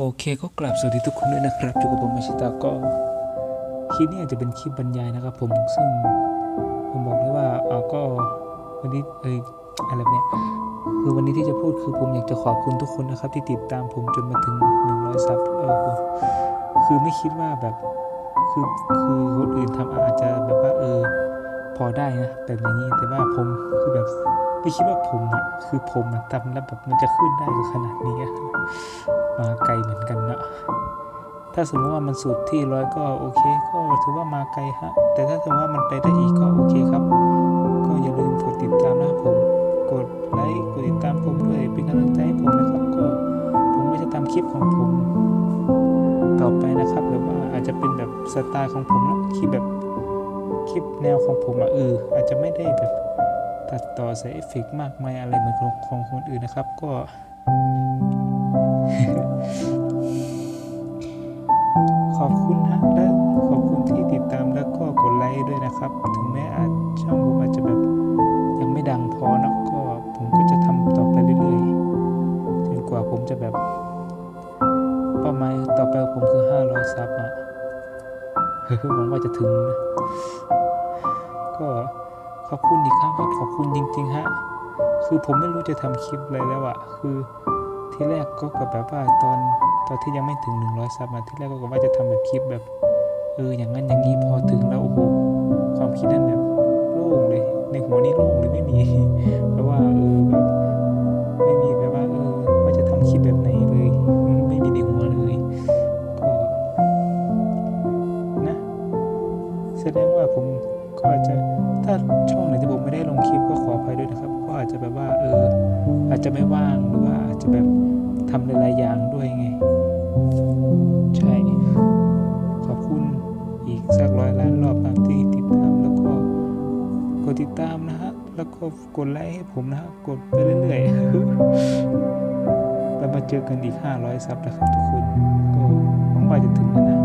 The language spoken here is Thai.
โอเคก็กลับสวัสดีทุกคนด้วยนะครับอยู่กับผมมาชิตาก็คลิปนี้อาจจะเป็นคลิปบรรยายนะครับ ผมซึ่งผมบอกเลยว่าเออก็วันนี้เอยอะไรเนี่ยคือวันนี้ที่จะพูดคือผมอยากจะขอบคุณทุกคนนะครับ ที่ติดตามผมจนมาถึง 100ซับเออคือไม่คิดว่าแบบคือคือคนอื่นทำอาจจะแบบว่าเออ พอได้นะแบบอย่างนี้แต่ว่าผมคือแบบไม่คิดว่าผมอะคือผมอะทำแล้วแบบมันจะขึ้นได้ขนาดนี้มาไกลเหมือนกันนะถ้าสมมติว่ามันสุดที่ร้อยก็โอเค ก็ถือว่ามาไกลฮะแต่ถ้าสมมติว่ามันไปได้อีกก็โอเคครับ ก็อย่าลืมกดติดตามนะครับผมกดไลค์กดติดตามผมด้วยเป็นกำลังใจให้ผมนะครับ ก็ผมก็จะทำคลิปของผม ต่อไปนะครับแบบว่าอาจจะเป็นแบบสไตล์ของผมนะคลิปแบบ คลิปแนวของผมอะเอออาจจะไม่ได้แบบตัดต่อใส่เอฟเฟกมากมายอะไรเหมือนของของคนอื่นนะครับ ก็ขอบคุณนะและขอบคุณที่ติดตามแล้วก็กดไลค์ด้วยนะครับ ถึงแม้อาจช่องผมอาจจะแบบยังไม่ดังพอเนอะก็ผมก็จะทำต่อไปเรื่อยๆจนกว่าผมจะแบบเป้าหมายต่อไปของผมคือ500ซับอะหวังว่าจะถึงนะ ขอบคุณอีกครั้งครับขอบคุณจริง ๆ ฮะ คือผมไม่รู้จะทำคลิปอะไรแล้วอะคือที่แรกก็กแบบว่าตอนตอนที่ยังไม่ถึง 100ซับมาที่แรกก็ว่าจะทำแบบคลิปแบบเอออย่างนั้นอย่างนี้พอถึงแล้วโอ้โหความคิดนั้นแบบโล่งเลย ในหัวนี่โล่งเลยไม่มีแบบว่าเออแบบไม่มีแบบว่าเออว่าจะทำคลิปแบบไหน สดงว่าผมก็อาจจะถ้าช่องไหนที่ผมไม่ได้ลงคลิปก็ขออภัยด้วยนะครับ ก็อาจจะแบบว่าเอออาจจะไม่ว่างหรือว่าอาจจะแบบทำหลายๆอย่างด้วยไง ใช่ ขอบคุณอีกสักร้อยล้านรอบตามที่ติดตามแล้วก็กดติดตามนะฮะแล้วก็กดไลค์ให้ผมนะฮะกดไปเรื่อยๆแล้วมาเจอกันอีก 500 ซับนะครับทุกคน ก็หวังว่าจะถึงแล้วนะ